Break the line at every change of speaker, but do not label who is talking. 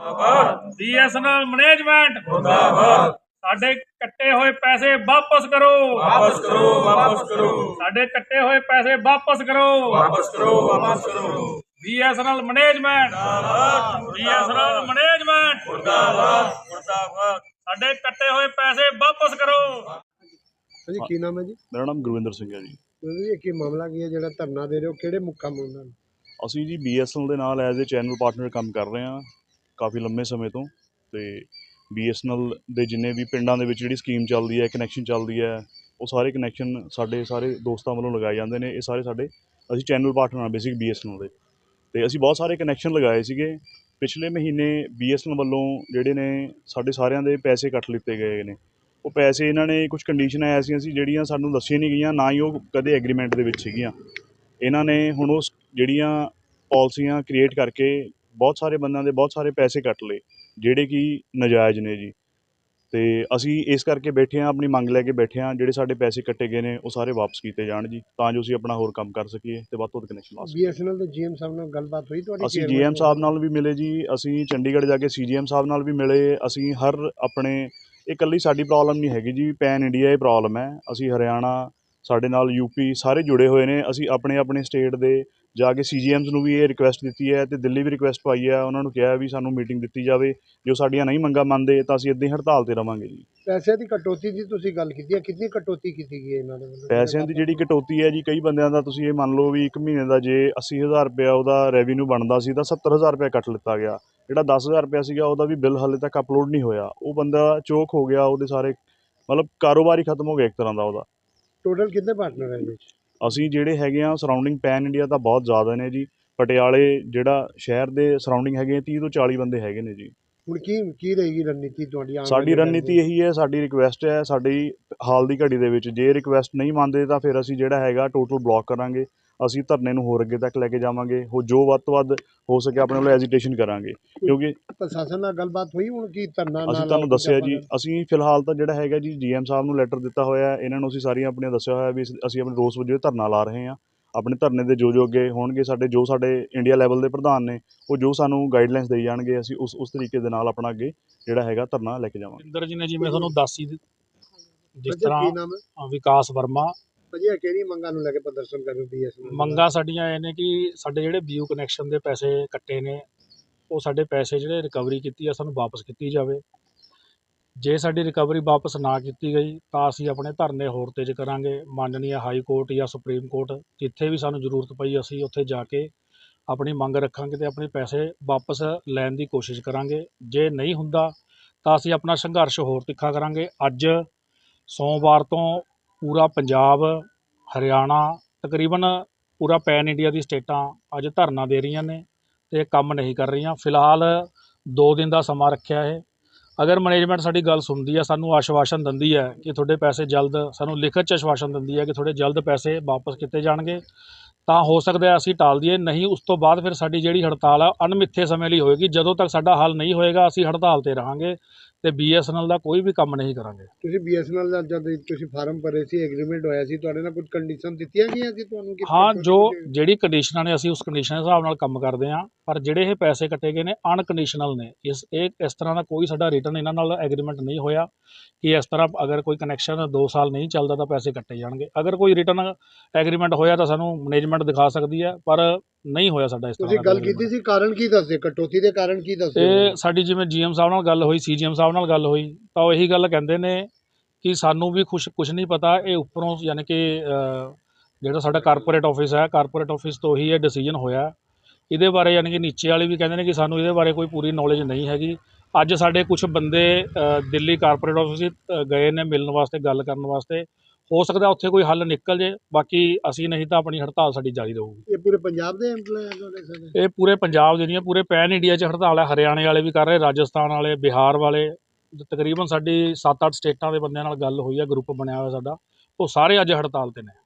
ਜਿੰਦਾਬਾਦ।
BSNL management
ਮੁਰਦਾਬਾਦ
ਸਾਡੇ ਕੱਟੇ ਹੋਏ ਪੈਸੇ ਵਾਪਸ ਕਰੋ।
ਵਾਪਸ ਕਰੋ ਵਾਪਸ ਕਰੋ।
ਸਾਡੇ ਕੱਟੇ ਹੋਏ ਪੈਸੇ ਵਾਪਸ ਕਰੋ।
ਵਾਪਸ ਕਰੋ ਵਾਪਸ ਕਰੋ।
ਬੀਐਸਐਨਐਲ ਮੈਨੇਜਮੈਂਟ ਬੀਐਸਐਨਐਲ ਮੈਨੇਜਮੈਂਟ
ਮੁਰਦਾਬਾਦ ਮੁਰਦਾਬਾਦ
ਸਾਡੇ ਕੱਟੇ ਹੋਏ ਪੈਸੇ ਵਾਪਸ ਕਰੋ।
ਹਾਂਜੀ ਕੀ ਨਾਮ ਹੈ ਜੀ?
ਮੇਰਾ ਨਾਮ ਗੁਰਵਿੰਦਰ ਸਿੰਘ ਹੈ ਜੀ।
ਤੁਸੀਂ ਇਹ ਕੀ ਮਾਮਲਾ ਕੀ ਹੈ ਜਿਹੜਾ ਧਰਨਾ ਦੇ ਰਹੇ ਹੋ? ਕਿਹੜੇ ਮੁੱਖਾਂ ਨੂੰ
ਅਸੀਂ ਜੀ BSNL ਦੇ ਨਾਲ ਐਜ਼ ਅ ਚੈਨਲ ਪਾਰਟਨਰ ਕੰਮ ਕਰ ਰਹੇ ਹਾਂ। ਕਾਫੀ ਲੰਮੇ ਸਮੇਂ ਤੋਂ ਤੇ BSNL ਦੇ ਜਿੰਨੇ ਵੀ ਪਿੰਡਾਂ ਦੇ ਵਿੱਚ ਜਿਹੜੀ ਸਕੀਮ ਚੱਲਦੀ ਹੈ ਕਨੈਕਸ਼ਨ ਚੱਲਦੀ ਹੈ, ਉਹ ਸਾਰੇ ਕਨੈਕਸ਼ਨ ਸਾਡੇ ਸਾਰੇ ਦੋਸਤਾਂ ਵੱਲੋਂ ਲਗਾਏ ਜਾਂਦੇ ਨੇ, ਇਹ ਸਾਰੇ ਸਾਡੇ ਅਸੀਂ ਚੈਨਲ ਪਾਰਟਨਰ ਹਾਂ ਬੇਸਿਕ BSNL ਦੇ। ਤੇ ਅਸੀਂ ਬਹੁਤ ਸਾਰੇ ਕਨੈਕਸ਼ਨ ਲਗਾਏ ਸੀਗੇ। ਪਿਛਲੇ ਮਹੀਨੇ BSNL ਵੱਲੋਂ ਜਿਹੜੇ ਨੇ ਸਾਡੇ ਸਾਰਿਆਂ ਦੇ ਪੈਸੇ ਕੱਟ ਲਿੱਤੇ ਗਏ ਨੇ। ਉਹ ਪੈਸੇ ਇਹਨਾਂ ਨੇ ਕੁਝ ਕੰਡੀਸ਼ਨਾਂ ਐਸੀਆਂ ਸੀ ਜਿਹੜੀਆਂ ਸਾਨੂੰ ਦੱਸੀਆਂ ਨਹੀਂ ਗਈਆਂ, ਨਾ ਹੀ ਉਹ ਕਦੇ ਐਗਰੀਮੈਂਟ ਦੇ ਵਿੱਚ ਸੀਗੀਆਂ। ਇਹਨਾਂ ਨੇ ਹੁਣ ਉਹ ਜਿਹੜੀਆਂ ਪਾਲਿਸੀਆਂ ਕ੍ਰੀਏਟ ਕਰਕੇ ਬਹੁਤ ਸਾਰੇ ਬੰਦਿਆਂ ਦੇ ਬਹੁਤ ਸਾਰੇ ਪੈਸੇ ਕੱਟ ਲਏ ਜਿਹੜੇ ਕਿ ਨਜਾਇਜ਼ ਨੇ ਜੀ ਤੇ ਅਸੀਂ ਇਸ ਕਰਕੇ ਬੈਠੇ ਹਾਂ ਆਪਣੀ ਮੰਗ ਲੈ ਕੇ ਬੈਠੇ ਹਾਂ ਜਿਹੜੇ ਸਾਡੇ ਪੈਸੇ ਕੱਟੇ ਗਏ ਨੇ ਉਹ ਸਾਰੇ ਵਾਪਸ ਕੀਤੇ ਜਾਣ ਜੀ ਤਾਂ ਜੋ ਅਸੀਂ ਆਪਣਾ ਹੋਰ ਕੰਮ ਕਰ ਸਕੀਏ ਤੇ ਵੱਧ ਤੋਂ ਵੱਧ ਕਨੈਕਸ਼ਨ ਲਾ ਸਕੀਏ
ਬੀਐਸਐਨਐਲ ਦੇ ਜੀਐਮ ਸਾਹਿਬ ਨਾਲ ਗੱਲਬਾਤ ਹੋਈ ਤੁਹਾਡੀ
ਅਸੀਂ ਜੀਐਮ? ਸਾਹਿਬ ਨਾਲ ਵੀ ਮਿਲੇ ਜੀ ਅਸੀਂ ਚੰਡੀਗੜ੍ਹ ਜਾ ਕੇ ਸੀਜੀਐਮ ਸਾਹਿਬ ਨਾਲ ਵੀ ਮਿਲੇ ਅਸੀਂ ਹਰ ਆਪਣੇ ਇਹ ਇਕੱਲੀ ਸਾਡੀ ਪ੍ਰੋਬਲਮ ਨਹੀਂ ਹੈਗੀ ਜੀ ਪੈਨ ਇੰਡੀਆ ਇਹ ਪ੍ਰੋਬਲਮ ਹੈ ਅਸੀਂ ਹਰਿਆਣਾ ਸਾਡੇ ਨਾਲ ਯੂਪੀ ਸਾਰੇ ਜੁੜੇ ਹੋਏ ਨੇ ਅਸੀਂ ਆਪਣੇ ਆਪਣੇ ਸਟੇਟ ਦੇ ਜਾ ਕੇ ਸੀਜੀਐਮਸ ਨੂੰ ਵੀ ਇਹ ਰਿਕੁਐਸਟ ਦਿੱਤੀ ਹੈ ਤੇ ਦਿੱਲੀ ਵੀ ਰਿਕੁਐਸਟ ਪਾਈ ਹੈ ਉਹਨਾਂ ਨੂੰ ਕਿਹਾ ਵੀ ਸਾਨੂੰ ਮੀਟਿੰਗ ਦਿੱਤੀ ਜਾਵੇ ਜੋ ਸਾਡੀਆਂ ਨਹੀਂ ਮੰਗਾਂ ਮੰਨਦੇ ਤਾਂ ਅਸੀਂ ਇਦਾਂ ਹੀ ਹੜਤਾਲ ਤੇ ਰਵਾਂਗੇ ਜੀ।
ਪੈਸਿਆਂ ਦੀ ਕਟੌਤੀ ਦੀ ਤੁਸੀਂ ਗੱਲ ਕੀਤੀ ਹੈ ਕਿੰਨੀ ਕਟੌਤੀ ਕੀਤੀ ਗਈ ਹੈ ਇਹਨਾਂ ਦੇ ਵੱਲੋਂ?
ਪੈਸਿਆਂ ਦੀ ਜਿਹੜੀ ਕਟੌਤੀ ਹੈ ਜੀ ਕਈ ਬੰਦਿਆਂ ਦਾ ਤੁਸੀਂ ਇਹ ਮੰਨ ਲਓ ਵੀ ਇੱਕ ਮਹੀਨੇ ਦਾ ਜੇ 80000 ਰੁਪਇਆ ਉਹਦਾ ਰੈਵਨਿਊ ਬਣਦਾ ਸੀ ਤਾਂ 70000 ਰੁਪਇਆ ਕੱਟ ਲਿੱਤਾ ਗਿਆ। ਜਿਹੜਾ 10000 ਰੁਪਇਆ ਸੀਗਾ ਉਹਦਾ ਵੀ ਬਿੱਲ ਹਾਲੇ ਤੱਕ ਅਪਲੋਡ ਨਹੀਂ ਹੋਇਆ। ਉਹ ਬੰਦਾ ਚੋਕ ਹੋ ਗਿਆ ਉਹਦੇ ਸਾਰੇ ਮਤਲਬ ਕਾਰੋਬਾਰ ਹੀ ਖਤਮ ਹੋ ਗਿਆ ਇੱਕ ਤਰ੍ਹਾਂ ਦਾ ਉਹਦਾ।
ਟੋਟਲ ਕਿੰਨੇ ਪਾਰਟਨਰ ਹੈ ਇਹਦੇ ਵਿੱਚ?
ਅਸੀਂ ਜਿਹੜੇ ਹੈਗੇ ਆ ਸਰਾਊਂਡਿੰਗ ਪੈਨ ਇੰਡੀਆ ਤਾਂ ਬਹੁਤ ਜ਼ਿਆਦਾ ਨੇ ਜੀ। ਪਟਿਆਲੇ ਜਿਹੜਾ ਸ਼ਹਿਰ ਦੇ ਸਰਾਊਂਡਿੰਗ ਹੈਗੇ ਆ, 30 ਤੋਂ 40 ਬੰਦੇ ਹੈਗੇ ਨੇ ਜੀ।
ਹੁਣ ਕੀ ਕੀ ਰਹੇਗੀ ਰਣਨੀਤੀ ਤੁਹਾਡੀ ਆਉਣ
ਸਾਡੀ
ਵਾਲੇ
ਰਣਨੀਤੀ ਇਹੀ ਹੈ ਸਾਡੀ ਰਿਕੁਐਸਟ ਹੈ ਸਾਡੀ ਹਾਲ ਦੀ ਘੜੀ ਦੇ ਵਿੱਚ ਜੇ ਰਿਕੁਐਸਟ ਨਹੀਂ ਮੰਨਦੇ ਤਾਂ ਫਿਰ ਅਸੀਂ ਜਿਹੜਾ ਹੈਗਾ ਟੋਟਲ ਬਲੌਕ ਕਰਾਂਗੇ। ਅਸੀਂ ਧਰਨੇ ਨੂੰ ਹੋਰ ਅੱਗੇ ਤੱਕ ਲੈ ਕੇ ਜਾਵਾਂਗੇ ਹੋ ਜੋ ਵੱਧ ਤੋਂ ਵੱਧ ਹੋ ਸਕੇ ਆਪਣੇ ਵੱਲੋਂ ਐਜੀਟੇਸ਼ਨ ਕਰਾਂਗੇ। ਕਿਉਂਕਿ
ਪ੍ਰਸ਼ਾਸਨ ਨਾਲ ਗੱਲਬਾਤ ਹੋਈ ਹੁਣ ਕੀ ਧਰਨਾ ਨਾਲ
ਅਸੀਂ ਤੁਹਾਨੂੰ ਦੱਸਿਆ ਜੀ ਅਸੀਂ ਫਿਲਹਾਲ ਤਾਂ ਜਿਹੜਾ ਹੈਗਾ ਜੀ ਜੀਐਮ ਸਾਹਿਬ ਨੂੰ ਲੈਟਰ ਦਿੱਤਾ ਹੋਇਆ ਹੈ ਇਹਨਾਂ ਨੂੰ ਅਸੀਂ ਸਾਰੀਆਂ ਆਪਣੀਆਂ ਦੱਸਿਆ ਹੋਇਆ ਵੀ ਅਸੀਂ- ਆਪਣੇ ਰੋਸ ਵਜੋਂ ਧਰਨਾ ਲਾ ਰਹੇ ਹਾਂ। ਆਪਣੇ ਧਰਨੇ ਦੇ ਜੋ ਜੋ ਅੱਗੇ ਹੋਣਗੇ ਸਾਡੇ ਜੋ ਸਾਡੇ ਇੰਡੀਆ ਲੈਵਲ ਦੇ ਪ੍ਰਧਾਨ ਨੇ ਉਹ ਜੋ ਸਾਨੂੰ ਗਾਈਡਲਾਈਨਸ ਦੇਈ ਜਾਣਗੇ ਅਸੀਂ ਉਸ ਉਸ ਤਰੀਕੇ ਦੇ ਨਾਲ ਆਪਣਾ ਅੱਗੇ ਜਿਹੜਾ ਹੈਗਾ ਧਰਨਾ ਲੈ ਕੇ ਜਾਵਾਂਗੇ।
ਇੰਦਰ ਜੀ ਨੇ ਜਿਵੇਂ ਤੁਹਾਨੂੰ ਦੱਸ ਹੀ ਦਿੱ- ਜਿਸ ਤਰ੍ਹਾਂ ਵਿਕਾਸ ਵਰਮਾ
ਭਾਜੀ, ਇਹ ਕਿਹੜੀ ਮੰਗਾਂ ਨੂੰ ਲੈ ਕੇ ਪ੍ਰਦਰਸ਼ਨ ਕਰ ਰਹੇ ਹੋ ਬੀਐਸਐਨਐਲ
ਮੰਗਾਂ ਸਾਡੀਆਂ ਇਹ ਨੇ ਕਿ ਸਾਡੇ ਜਿਹੜੇ ਬੀਯੂ ਕਨੈਕਸ਼ਨ ਦੇ ਪੈਸੇ ਕੱਟੇ ਨੇ, ਉਹ ਸਾਡੇ ਪੈਸੇ ਜਿਹੜੇ ਰਿਕਵਰੀ ਕੀਤੀ ਆ, ਸਾਨੂੰ ਵਾਪਸ ਕੀਤੀ ਜਾਵੇ। ਜੇ ਸਾਡੀ ਰਿਕਵਰੀ ਵਾਪਸ ਨਾ ਕੀਤੀ ਗਈ, ਤਾਂ ਅਸੀਂ ਆਪਣੇ ਧਰਨੇ ਹੋਰ ਤੇਜ਼ ਕਰਾਂਗੇ। ਮਾਨਨੀय ਹਾਈ ਕੋਰਟ ਜਾਂ ਸੁਪਰੀਮ ਕੋਰਟ ਜਿੱਥੇ ਵੀ ਸਾਨੂੰ ਜ਼ਰੂਰਤ ਪਈ, ਅਸੀਂ ਉੱਥੇ ਜਾ ਕੇ ਆਪਣੀ ਮੰਗ ਰੱਖਾਂਗੇ ਤੇ ਆਪਣੇ ਪੈਸੇ ਵਾਪਸ ਲੈਣ ਦੀ ਕੋਸ਼ਿਸ਼ ਕਰਾਂਗੇ। ਜੇ ਨਹੀਂ ਹੁੰਦਾ, ਤਾਂ ਅਸੀਂ ਆਪਣਾ ਸੰਘਰਸ਼ ਹੋਰ ਤਿੱਖਾ ਕਰਾਂਗੇ। ਅੱਜ ਸੋਮਵਾਰ ਤੋਂ ਪੂਰਾ ਪੰਜਾਬ, ਹਰਿਆਣਾ, ਤਕਰੀਬਨ ਪੂਰਾ ਪੈਨ ਇੰਡੀਆ ਦੀ ਸਟੇਟਾਂ ਅੱਜ ਧਰਨਾ ਦੇ ਰਹੀਆਂ ਨੇ ਅਤੇ ਕੰਮ ਨਹੀਂ ਕਰ ਰਹੀਆਂ। ਫਿਲਹਾਲ 2 ਦਿਨ ਦਾ ਸਮਾਂ ਰੱਖਿਆ ਹੈ ਅਗਰ ਮੈਨੇਜਮੈਂਟ ਸਾਡੀ ਗੱਲ ਸੁਣਦੀ ਹੈ ਸਾਨੂੰ ਆਸ਼ਵਾਸਨ ਦਿੰਦੀ ਹੈ ਕਿ ਤੁਹਾਡੇ ਪੈਸੇ ਜਲਦ, ਸਾਨੂੰ ਲਿਖਤ 'ਚ ਆਸ਼ਵਾਸਨ ਦਿੰਦੀ ਹੈ ਕਿ ਤੁਹਾਡੇ ਜਲਦ ਪੈਸੇ ਵਾਪਸ ਕੀਤੇ ਜਾਣਗੇ। ਤਾਂ ਹੋ ਸਕਦਾ ਹੈ ਅਸੀਂ ਟਾਲ ਦਈਏ ਨਹੀਂ ਉਸ ਤੋਂ ਬਾਅਦ ਫਿਰ ਸਾਡੀ ਜਿਹੜੀ ਹੜਤਾਲ ਆ ਅਣਮਿੱਥੇ ਸਮੇਂ ਲਈ ਹੋਏਗੀ। ਜਦੋਂ ਤੱਕ ਸਾਡਾ ਹੱਲ ਨਹੀਂ ਹੋਏਗਾ ਅਸੀਂ ਹੜਤਾਲ ਤੇ ਰਹਾਂਗੇ ਤੇ ਬੀਐਸਐਨਐਲ ਦਾ ਕੋਈ ਵੀ ਕੰਮ ਨਹੀਂ ਕਰਾਂਗੇ।
ਤੁਸੀਂ ਬੀਐਸਐਨਐਲ ਦਾ ਜਦ ਤੁਸੀਂ ਫਾਰਮ ਭਰੇ ਸੀ ਐਗਰੀਮੈਂਟ ਹੋਇਆ ਸੀ ਤੁਹਾਡੇ ਨਾਲ ਕੁਝ ਕੰਡੀਸ਼ਨ ਦਿੱਤੀਆਂ ਗਈਆਂ ਸੀ ਤੁਹਾਨੂੰ ਕਿ
ਹਾਂ ਜੋ? ਜਿਹੜੀ ਕੰਡੀਸ਼ਨਾਂ ਨੇ ਅਸੀਂ ਉਸ ਕੰਡੀਸ਼ਨ ਦੇ ਹਿਸਾਬ ਨਾਲ ਕੰਮ ਕਰਦੇ ਹਾਂ ਪਰ ਜਿਹੜੇ ਇਹ ਪੈਸੇ ਕੱਟੇ ਗਏ ਨੇ ਅਨਕੰਡੀਸ਼ਨਲ ਨੇ। ਇਸ ਇਹ ਇਸ ਤਰ੍ਹਾਂ ਦਾ ਕੋਈ ਸਾਡਾ ਰਿਟਰਨ ਇਹਨਾਂ ਨਾਲ ਐਗਰੀਮੈਂਟ ਨਹੀਂ ਹੋਇਆ ਕਿ ਇਸ ਤਰ੍ਹਾਂ ਅਗਰ ਕੋਈ ਕਨੈਕਸ਼ਨ 2 ਸਾਲ ਨਹੀਂ ਚੱਲਦਾ ਤਾਂ ਪੈਸੇ ਕੱਟੇ ਜਾਣਗੇ। ਅਗਰ ਕੋਈ ਰਿਟਰਨ ਐਗਰੀਮੈਂਟ ਹੋਇਆ ਤਾਂ ਸਾਨੂੰ ਮੈਨੇਜਮੈਂਟ ਦਿਖਾ ਸਕਦੀ ਹੈ ਪਰ ਨਹੀਂ ਹੋਇਆ ਸਾਡਾ ਇਸ ਤਰ੍ਹਾਂ
ਤੁਸੀਂ
ਦਾ
ਗੱਲ। ਕੀਤੀ ਸੀ ਕਾਰਨ ਕੀ ਦੱਸਦੇ ਕਟੌਤੀ ਦੇ ਕਾਰਨ ਕੀ ਦੱਸਦੇ
ਇਹ ਸਾਡੀ ਜਿਵੇਂ ਜੀਐਮ ਸਾਹਿਬ ਨਾਲ ਗੱਲ ਹੋਈ ਸੀਜੀਐਮ ਸਾਹਿਬ ਨਾਲ ਗੱਲ ਹੋਈ ਤਾਂ ਉਹ ਇਹੀ ਗੱਲ ਕਹਿੰਦੇ ਨੇ ਕਿ ਸਾਨੂੰ ਵੀ ਕੁਛ ਕੁਝ ਨਹੀਂ ਪਤਾ ਇਹ ਉੱਪਰੋਂ ਯਾਨੀ ਕਿ ਅ, ਜਿਹੜਾ ਸਾਡਾ ਕਾਰਪੋਰੇਟ ਆਫਿਸ ਹੈ ਕਾਰਪੋਰੇਟ ਆਫਿਸ ਤੋਂ ਹੀ ਇਹ ਡਿਸੀਜਨ ਹੋਇਆ। ਇਹਦੇ ਬਾਰੇ ਯਾਨੀ ਕਿ ਨੀਚੇ ਵਾਲੇ ਵੀ ਕਹਿੰਦੇ ਨੇ ਕਿ ਸਾਨੂੰ ਇਹਦੇ ਬਾਰੇ ਕੋਈ ਪੂਰੀ ਨੌਲੇਜ ਨਹੀਂ ਹੈਗੀ। ਅੱਜ ਸਾਡੇ ਕੁਝ ਬੰਦੇ ਅ, ਦਿੱਲੀ ਕਾਰਪੋਰੇਟ ਆਫਿਸ ਗਏ ਨੇ ਮਿਲਣ ਵਾਸਤੇ ਗੱਲ ਕਰਨ ਵਾਸਤੇ। ਹੋ ਸਕਦਾ ਉੱਥੇ ਕੋਈ ਹੱਲ ਨਿਕਲ ਜੇ ਬਾਕੀ ਅਸੀਂ ਨਹੀਂ ਤਾਂ ਆਪਣੀ ਹੜਤਾਲ ਸਾਡੀ ਜਾਰੀ ਰਹੂਗੀ।
ਇਹ ਪੂਰੇ ਪੰਜਾਬ ਦੇ ਸਾਰੇ?
ਇਹ ਪੂਰੇ ਪੰਜਾਬ ਦੇ ਨਹੀਂ ਪੂਰੇ ਪੈਨ ਇੰਡੀਆ 'ਚ ਹੜਤਾਲ ਹੈ ਹਰਿਆਣੇ ਵਾਲੇ ਵੀ ਕਰ ਰਹੇ ਰਾਜਸਥਾਨ ਵਾਲੇ ਬਿਹਾਰ ਵਾਲੇ। ਤਕਰੀਬਨ ਸਾਡੀ 7-8 ਸਟੇਟਾਂ ਦੇ ਬੰਦਿਆਂ ਨਾਲ ਗੱਲ ਹੋਈ ਹੈ ਗਰੁੱਪ ਬਣਿਆ ਹੋਇਆ ਸਾਡਾ। ਉਹ ਸਾਰੇ ਅੱਜ ਹੜਤਾਲ ਤੇ ਨੇ।